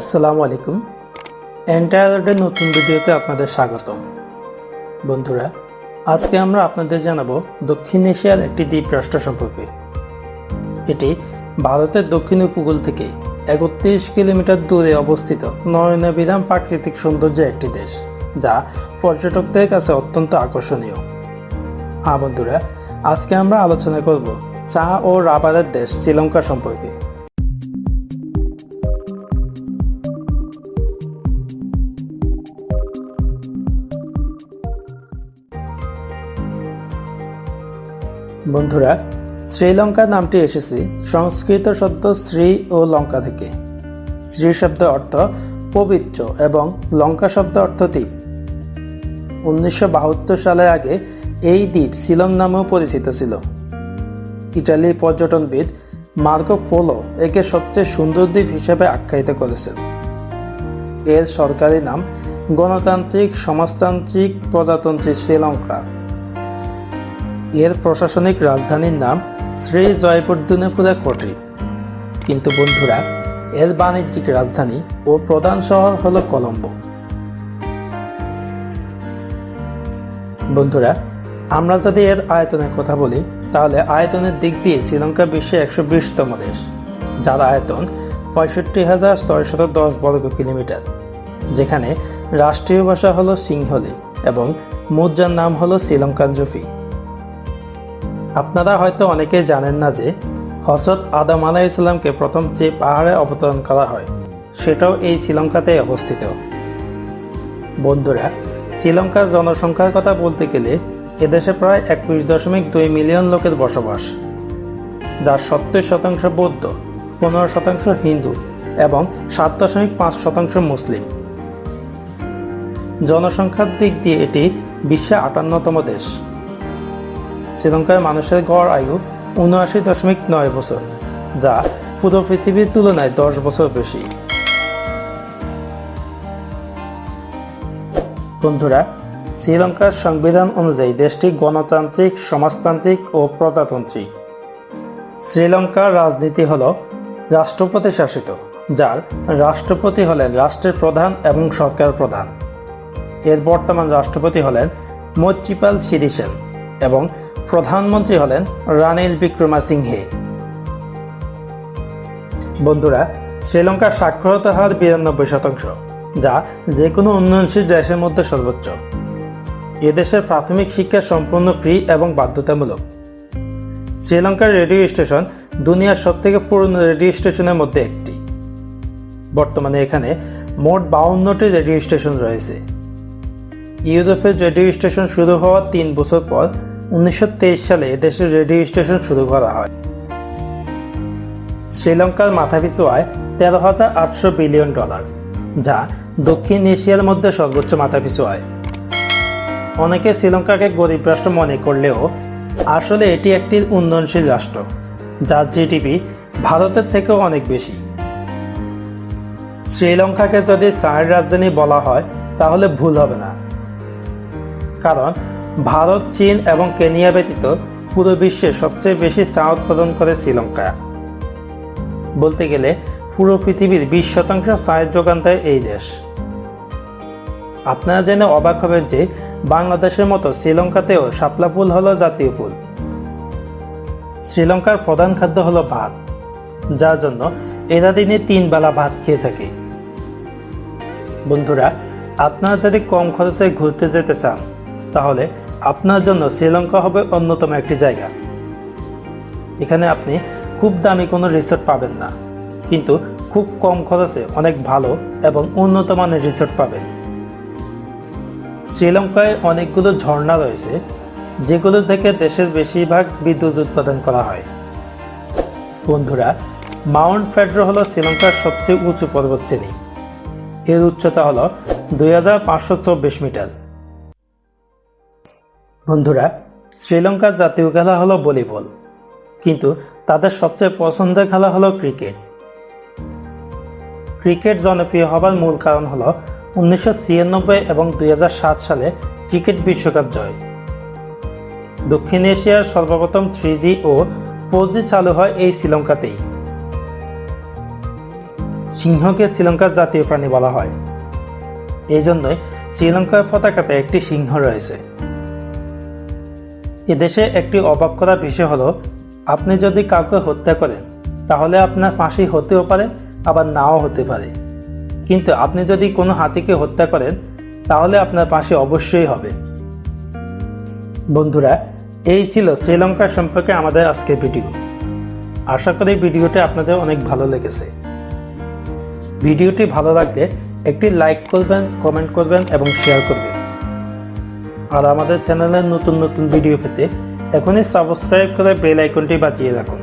আসসালামু আলাইকুম। এন্টায়ারডের নতুন ভিডিওতে আপনাদের স্বাগতম। বন্ধুরা, আজকে আমরা আপনাদের জানাব দক্ষিণ এশিয়ার একটি দ্বীপ রাষ্ট্র সম্পর্কে। এটি ভারতের দক্ষিণ উপকূল থেকে একত্রিশ কিলোমিটার দূরে অবস্থিত নয়নাবিরাম প্রাকৃতিক সৌন্দর্যের একটি দেশ, যা পর্যটকদের কাছে অত্যন্ত আকর্ষণীয়। হ্যাঁ বন্ধুরা, আজকে আমরা আলোচনা করব চা ও রাবারের দেশ শ্রীলঙ্কা সম্পর্কে। বন্ধুরা, শ্রীলঙ্কা নামটি এসেছে সংস্কৃত শব্দ শ্রী ও লঙ্কা থেকে। শ্রী শব্দ অর্থ পবিত্র এবং লঙ্কা শব্দ অর্থ দ্বীপ। উনিশশো বাহাত্তর সালের আগে এই দ্বীপ সিলম নামেও পরিচিত ছিল। ইটালির পর্যটনবিদ মার্কো পোলো একে সবচেয়ে সুন্দর দ্বীপ হিসেবে আখ্যায়িত করেছেন। এর সরকারি নাম গণতান্ত্রিক, সমাজতান্ত্রিক, প্রজাতন্ত্রী শ্রীলঙ্কা। এর প্রশাসনিক রাজধানীর নাম শ্রী জয়পুরদুনেপুরা কোটি কিন্তু বন্ধুরা, এর বাণিজ্যিক রাজধানী ও প্রধান শহর হল কলম্বো। বন্ধুরা, আমরা যদি এর আয়তনের কথা বলি, তাহলে আয়তনের দিক দিয়ে শ্রীলঙ্কা বিশ্বে একশো বিশতম দেশ, যার আয়তন পঁয়ষট্টি হাজার ছয়শত দশ বর্গ কিলোমিটার, যেখানে রাষ্ট্রীয় ভাষা হলো সিংহলি এবং মুদ্রার নাম হলো শ্রীলঙ্কান জুফি। আপনারা হয়তো অনেকে জানেন না যে হজরত আদম আলাহ ইসলামকে প্রথম যে পাহাড়ে অবতরণ করা হয়, সেটাও এই শ্রীলঙ্কাতে অবস্থিত। বন্ধুরা, শ্রীলঙ্কার জনসংখ্যার কথা বলতে গেলে এদেশে প্রায় একুশ দশমিক দুই মিলিয়ন লোকের বসবাস, যার সত্তর শতাংশ বৌদ্ধ, পনেরো শতাংশ হিন্দু এবং সাত দশমিক পাঁচ শতাংশ মুসলিম। জনসংখ্যার দিক দিয়ে এটি বিশ্বে আটান্নতম দেশ। শ্রীলঙ্কার মানুষের গড় আয়ু উনআশি দশমিক নয় বছর, যা পুরো পৃথিবীর তুলনায় দশ বছর বেশি। বন্ধুরা, শ্রীলঙ্কার সংবিধান অনুযায়ী দেশটি গণতান্ত্রিক, সমাজতান্ত্রিক ও প্রজাতান্ত্রিক। শ্রীলঙ্কার রাজনীতি হল রাষ্ট্রপতি শাসিত, যার রাষ্ট্রপতি হলেন রাষ্ট্রের প্রধান এবং সরকার প্রধান। এর বর্তমান রাষ্ট্রপতি হলেন মৈত্রীপাল সিরিসেন। এবং প্রধানমন্ত্রী হলেন রানিল বিক্রমাসিংহে। বন্ধুরা শ্রীলঙ্কার সাক্ষরতা হার বিরানব্বই শতাংশ, যা যে কোনো উন্নয়নশীল দেশের মধ্যে সর্বোচ্চ। এদেশের প্রাথমিক শিক্ষা সম্পূর্ণ ফ্রি এবং বাধ্যতামূলক। শ্রীলঙ্কার রেডিও স্টেশন দুনিয়ার সবথেকে পুরনো রেডিও স্টেশনের মধ্যে একটি। বর্তমানে এখানে মোট বাউন্নটি রেডিও স্টেশন রয়েছে। ইউরোপের রেডিও স্টেশন শুরু হওয়ার তিন বছর পর উনিশশো তেইশ সালে এদেশের রেডিও স্টেশন শুরু করা হয়। শ্রীলঙ্কার মাথাপিছু আয় তেরো হাজার আটশো বিলিয়ন ডলার, যা দক্ষিণ এশিয়ার মধ্যে সর্বোচ্চ মাথাপিছু আয়। অনেকে শ্রীলঙ্কাকে গরিব রাষ্ট্র মনে করলেও আসলে এটি একটি উন্নয়নশীল রাষ্ট্র যার জিডিপি ভারতের থেকেও অনেক বেশি। শ্রীলঙ্কাকে যদি চায়ের রাজধানী বলা হয়, তাহলে ভুল হবে না। কারণ ভারত, চীন এবং কেনিয়া ব্যতীত পুরো বিশ্বে সবচেয়ে বেশি চা উৎপাদন করে শ্রীলঙ্কা। বলতে গেলে পুরো পৃথিবীর বিশ শতাংশ চায়ের যোগান দেয় এই দেশ। আপনারা জেনে অবাক হবেন যে বাংলাদেশের মতো শ্রীলঙ্কাতেও শাপলা ফুল হলো জাতীয় ফুল। শ্রীলঙ্কার প্রধান খাদ্য হলো ভাত, যার জন্য এরা দিনে তিন বেলা ভাত খেয়ে থাকে। বন্ধুরা, আপনারা যদি কম খরচে ঘুরতে যেতে চান তাহলে আপনার জন্য শ্রীলঙ্কা হবে অন্যতম একটি জায়গা। এখানে আপনি খুব দামি কোনো রিসোর্ট পাবেন না, কিন্তু খুব কম খরচে অনেক ভালো এবং উন্নত মানের রিসোর্ট পাবেন। শ্রীলঙ্কায় অনেকগুলো ঝর্ণা রয়েছে, যেগুলো থেকে দেশের বেশিরভাগ বিদ্যুৎ উৎপাদন করা হয়। বন্ধুরা, মাউন্ট ফেড্রো হলো শ্রীলঙ্কার সবচেয়ে উঁচু পর্বত শ্রেণি এর উচ্চতা হলো দুই মিটার। বন্ধুরা শ্রীলঙ্কার জাতীয় খেলা হলো ভলিবল, কিন্তু তাদের সবচেয়ে পছন্দের খেলা হলো ক্রিকেট। ক্রিকেট জনপ্রিয় হবার মূল কারণ হলো উনিশশো ছিয়ানব্বই এবং দুই হাজার সাত সালে ক্রিকেট বিশ্বকাপ জয়। দক্ষিণ এশিয়ার সর্বপ্রথম থ্রি ও ফোর চালু হয় এই শ্রীলঙ্কাতেই। সিংহকে শ্রীলঙ্কার জাতীয় প্রাণী বলা হয়। এই জন্যই শ্রীলঙ্কার পতাকাতে একটি সিংহ রয়েছে। এদেশে একটি অবাক করা বিষয় হলো, আপনি যদি কাউকে হত্যা করেন, তাহলে আপনার ফাঁসি হতেও পারে, আবার নাও হতে পারে। কিন্তু আপনি যদি কোনো হাতিকে হত্যা করেন, তাহলে আপনার ফাঁসি অবশ্যই হবে। বন্ধুরা, এই ছিল শ্রীলঙ্কা সম্পর্কে আমাদের আজকের ভিডিও। আশা করি ভিডিওটি আপনাদের অনেক ভালো লেগেছে। ভিডিওটি ভালো লাগলে একটি লাইক করবেন, কমেন্ট করবেন এবং শেয়ার করবেন। আর আমাদের চ্যানেলের নতুন নতুন ভিডিও পেতে এখনই সাবস্ক্রাইব করে বেল আইকনটি বাজিয়ে রাখুন।